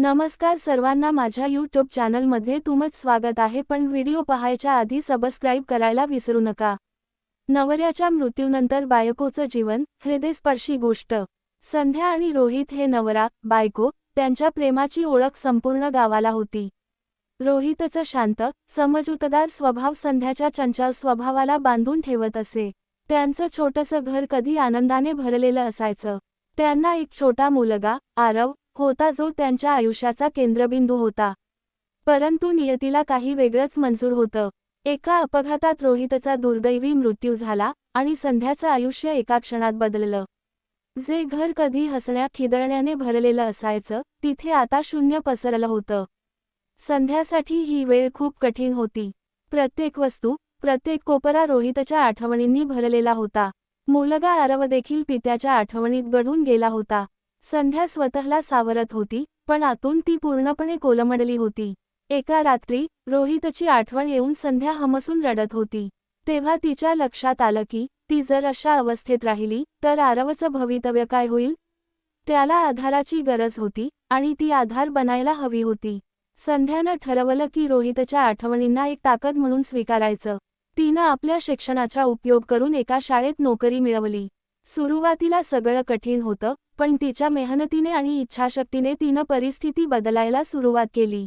नमस्कार सर्वांना माझ्या यूट्यूब चॅनलमध्ये तुमच स्वागत आहे. पण व्हिडिओ पाहायच्या आधी सबस्क्राईब करायला विसरू नका. नवऱ्याच्या मृत्यूनंतर बायकोचं जीवन हृदयस्पर्शी गोष्ट. संध्या आणि रोहित हे नवरा बायको त्यांच्या प्रेमाची ओळख संपूर्ण गावाला होती. रोहितचं शांत समजूतदार स्वभाव संध्याच्या चंचल स्वभावाला बांधून ठेवत असे. त्यांचं छोटंसं घर कधी आनंदाने भरलेलं असायचं. त्यांना एक छोटा मुलगा आरव होता जो त्यांच्या आयुष्याचा केंद्रबिंदू होता. परंतु नियतीला काही वेगळंच मंजूर होतं. एका अपघातात रोहितचा दुर्दैवी मृत्यू झाला आणि संध्याचं आयुष्य एका क्षणात बदललं. जे घर कधी हसण्या खिदळण्याने भरलेलं असायचं तिथे आता शून्य पसरलं होतं. संध्यासाठी ही वेळ खूप कठीण होती. प्रत्येक वस्तू प्रत्येक कोपरा रोहितच्या आठवणींनी भरलेला होता. मुलगा आरव देखील पित्याच्या आठवणीत गढून गेला होता. संध्या स्वतःला सावरत होती पण आतून ती पूर्णपणे कोलमडली होती. एका रात्री रोहितची आठवण येऊन संध्या हमसून रडत होती. तेव्हा तिच्या लक्षात आलं की ती जर अशा अवस्थेत राहिली तर आरवचं भवितव्य काय होईल? त्याला आधाराची गरज होती आणि ती आधार बनायला हवी होती. संध्यानं ठरवलं की रोहितच्या आठवणींना एक ताकद म्हणून स्वीकारायचं. तिनं आपल्या शिक्षणाचा उपयोग करून एका शाळेत नोकरी मिळवली. सुरुवातीला सगळं कठीण होतं पण तिच्या मेहनतीने आणि इच्छाशक्तीने तिनं परिस्थिती बदलायला सुरुवात केली.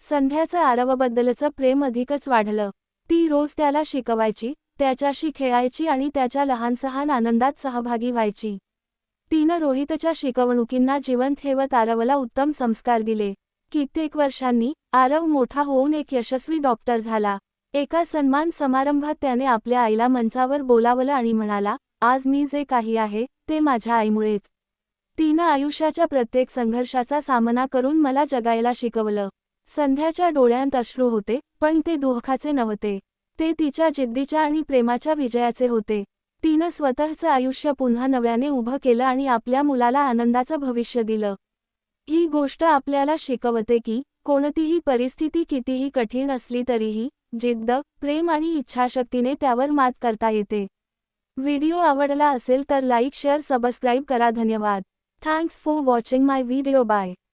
संध्याचं आरवबद्दलचं प्रेम अधिकच वाढलं. ती रोज त्याला शिकवायची त्याच्याशी खेळायची आणि त्याच्या लहानसहान आनंदात सहभागी व्हायची. तिनं रोहितच्या शिकवणुकींना जिवंत ठेवत आरवला उत्तम संस्कार दिले. कित्येक वर्षांनी आरव मोठा होऊन एक यशस्वी डॉक्टर झाला. एका सन्मान समारंभात त्याने आपल्या आईला मंचावर बोलावलं आणि म्हणाला आज मी जे काही आहे ते माझ्या आईमुळेच. तिनं आयुष्याच्या प्रत्येक संघर्षाचा सामना करून मला जगायला शिकवलं. संध्याच्या डोळ्यांत अश्रू होते पण ते दुःखाचे नव्हते. ते तिच्या जिद्दीच्या आणि प्रेमाच्या विजयाचे होते. तिनं स्वतःचं आयुष्य पुन्हा नव्याने उभं केलं आणि आपल्या मुलाला आनंदाचं भविष्य दिलं. ही गोष्ट आपल्याला शिकवते की कोणतीही परिस्थिती कितीही कठीण असली तरीही जिद्द प्रेम आणि इच्छाशक्तीने त्यावर मात करता येते. व्हिडिओ आवडला असेल तर लाईक शेअर सबस्क्राईब करा. धन्यवाद. Thanks for watching my video bye